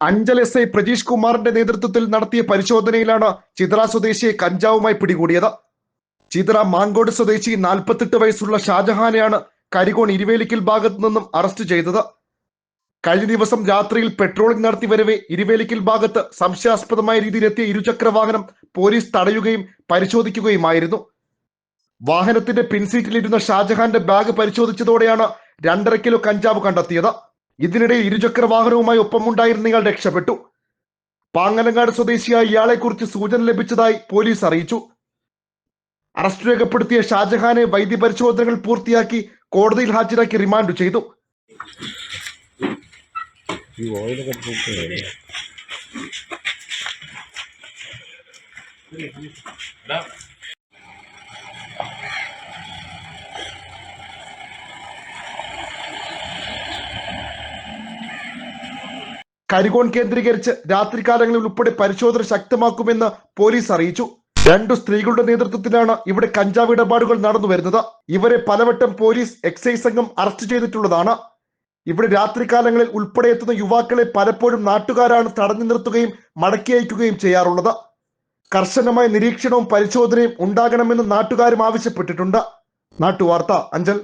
Anchal S I Prajeesh കുമാറിന്റെ നേതൃത്വത്തിൽ നടത്തിയ പരിശോധനയിലാണ് ചിത്ര സ്വദേശിയെ കഞ്ചാവുമായി പിടികൂടിയത്. ചിത്ര മാങ്കോട് സ്വദേശി നാൽപ്പത്തെട്ട് വയസ്സുള്ള ഷാജഹാനെയാണ് കരികോൺ ഇരുവേലിക്കൽ ഭാഗത്തു നിന്നും അറസ്റ്റ് ചെയ്തത്. കഴിഞ്ഞ ദിവസം രാത്രിയിൽ പെട്രോളിംഗ് നടത്തി വരവെ ഇരുവേലിക്കൽ ഭാഗത്ത് സംശയാസ്പദമായ രീതിയിലെത്തിയ ഇരുചക്ര വാഹനം പോലീസ് തടയുകയും പരിശോധിക്കുകയുമായിരുന്നു. വാഹനത്തിന്റെ പിൻസീറ്റിലിരുന്ന ഷാജഹാന്റെ ബാഗ് പരിശോധിച്ചതോടെയാണ് രണ്ടര കിലോ കഞ്ചാവ് കണ്ടെത്തിയത്. ഇതിനിടെ ഇരുചക്ര വാഹനവുമായി ഒപ്പമുണ്ടായിരുന്ന ഇയാൾ രക്ഷപ്പെട്ടു. പാങ്ങലങ്ങാട് സ്വദേശിയായ ഇയാളെ കുറിച്ച് സൂചന ലഭിച്ചതായി പോലീസ് അറിയിച്ചു. അറസ്റ്റ് രേഖപ്പെടുത്തിയ ഷാജഹാനെ വൈദ്യ പരിശോധനകൾ പൂർത്തിയാക്കി കോടതിയിൽ ഹാജരാക്കി റിമാൻഡ് ചെയ്തു. ഈ കരികോൺ കേന്ദ്രീകരിച്ച് രാത്രികാലങ്ങളിൽ ഉൾപ്പെടെ പരിശോധന ശക്തമാക്കുമെന്ന് പോലീസ് അറിയിച്ചു. രണ്ടു സ്ത്രീകളുടെ നേതൃത്വത്തിലാണ് ഇവിടെ കഞ്ചാവ് ഇടപാടുകൾ നടന്നു വരുന്നത്. ഇവരെ പലവട്ടം പോലീസ് എക്സൈസ് സംഘം അറസ്റ്റ് ചെയ്തിട്ടുള്ളതാണ്. ഇവിടെ രാത്രികാലങ്ങളിൽ ഉൾപ്പെടെ എത്തുന്ന യുവാക്കളെ പലപ്പോഴും നാട്ടുകാരാണ് തടഞ്ഞു നിർത്തുകയും മടക്കി അയക്കുകയും ചെയ്യാറുള്ളത്. കർശനമായ നിരീക്ഷണവും പരിശോധനയും ഉണ്ടാകണമെന്ന് നാട്ടുകാരും ആവശ്യപ്പെട്ടിട്ടുണ്ട്. നാട്ടുവാർത്ത അഞ്ചൽ.